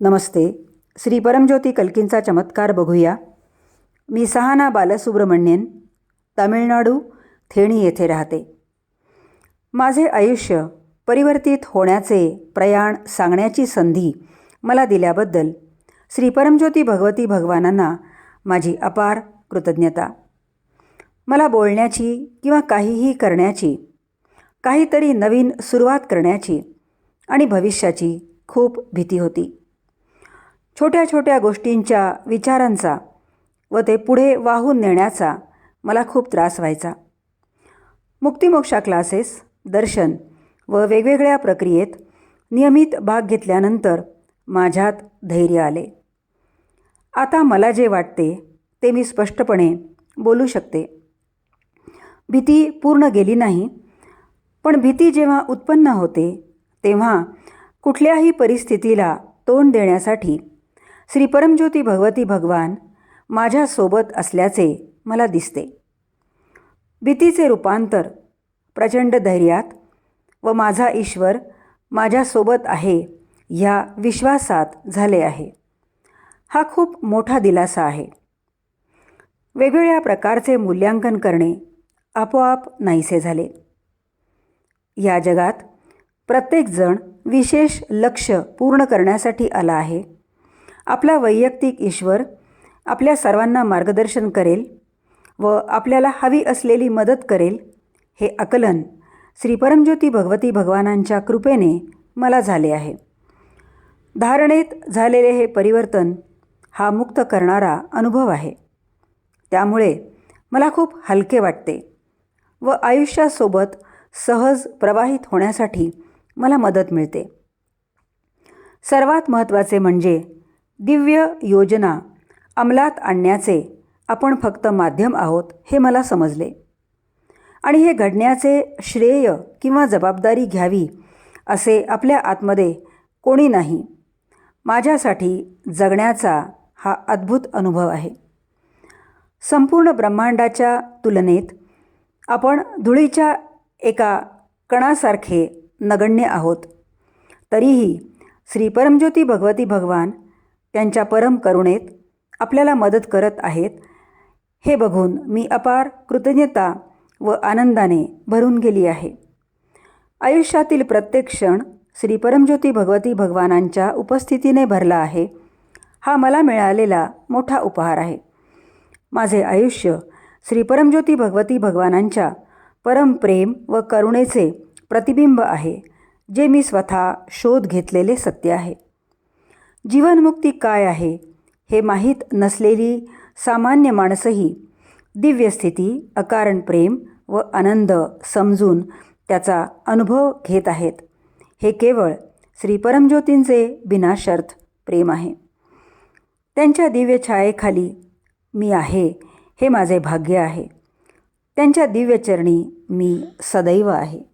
नमस्ते. श्री परमज्योती कल्कींचा चमत्कार बघूया. मी सहाना बालसुब्रमण्यन तामिळनाडू थेणी येथे राहते. माझे आयुष्य परिवर्तित होण्याचे प्रयाण सांगण्याची संधी मला दिल्याबद्दल श्री परमज्योती भगवती भगवानांना माझी अपार कृतज्ञता. मला बोलण्याची किंवा काहीही करण्याची काहीतरी नवीन सुरुवात करण्याची आणि भविष्याची खूप भीती होती. छोट्या छोट्या गोष्टींच्या विचारांचा व ते पुढे वाहून नेण्याचा मला खूप त्रास व्हायचा. मुक्तिमोक्षा क्लासेस दर्शन व वेगवेगळ्या प्रक्रियेत नियमित भाग घेतल्यानंतर माझ्यात धैर्य आले. आता मला जे वाटते ते मी स्पष्टपणे बोलू शकते. भीती पूर्ण गेली नाही पण भीती जेव्हा उत्पन्न होते तेव्हा कुठल्याही परिस्थितीला तोंड देण्यासाठी श्री परमज्योती भगवती भगवान माझ्यासोबत असल्याचे मला दिसते. भीतीचे रूपांतर प्रचंड धैर्यात व माझा ईश्वर माझ्यासोबत आहे ह्या विश्वासात झाले आहे. हा खूप मोठा दिलासा आहे. वेगवेगळ्या प्रकारचे मूल्यांकन करणे आपोआप नाहीसे झाले. या जगात प्रत्येकजण विशेष लक्ष पूर्ण करण्यासाठी आला आहे. आपला वैयक्तिक ईश्वर आपल्या सर्वांना मार्गदर्शन करेल व आपल्याला हवी असलेली मदत करेल हे आकलन श्री परमज्योती भगवती भगवानांच्या कृपेने मला झाले आहे. धारणेत झालेले हे परिवर्तन हा मुक्त करणारा अनुभव आहे. त्यामुळे मला खूप हलके वाटते व आयुष्यासोबत सहज प्रवाहित होण्यासाठी मला मदत मिळते. सर्वात महत्त्वाचे म्हणजे दिव्य योजना अंमलात आणण्याचे आपण फक्त माध्यम आहोत हे मला समजले. आणि हे घडण्याचे श्रेय किंवा जबाबदारी घ्यावी असे आपल्या आतमध्ये कोणी नाही. माझ्यासाठी जगण्याचा हा अद्भुत अनुभव आहे. संपूर्ण ब्रह्मांडाच्या तुलनेत आपण धुळीच्या एका कणासारखे नगण्य आहोत. तरीही श्री परमज्योती भगवती भगवान त्यांच्या परम करुणेत आपल्याला मदत करत आहेत. हे बघून मी अपार कृतज्ञता व आनंदाने भरून गेली आहे. आयुष्यातील प्रत्येक क्षण श्री परमज्योती भगवती भगवानांच्या उपस्थितीने भरला आहे. हा मला मिळालेला मोठा उपहार आहे. माझे आयुष्य श्री परमज्योती भगवती भगवानांच्या परमप्रेम व करुणेचे प्रतिबिंब आहे जे मी स्वतः शोध घेतलेले सत्य आहे. जीवनमुक्ती काय आहे हे माहीत नसलेली सामान्य माणसंही दिव्यस्थिती अकारण प्रेम व आनंद समजून त्याचा अनुभव घेत आहेत. हे केवळ श्री परमज्योतींचे बिनाशर्त प्रेम आहे. त्यांच्या दिव्य छायेखाली मी आहे हे माझे भाग्य आहे. त्यांच्या दिव्यचरणी मी सदैव आहे.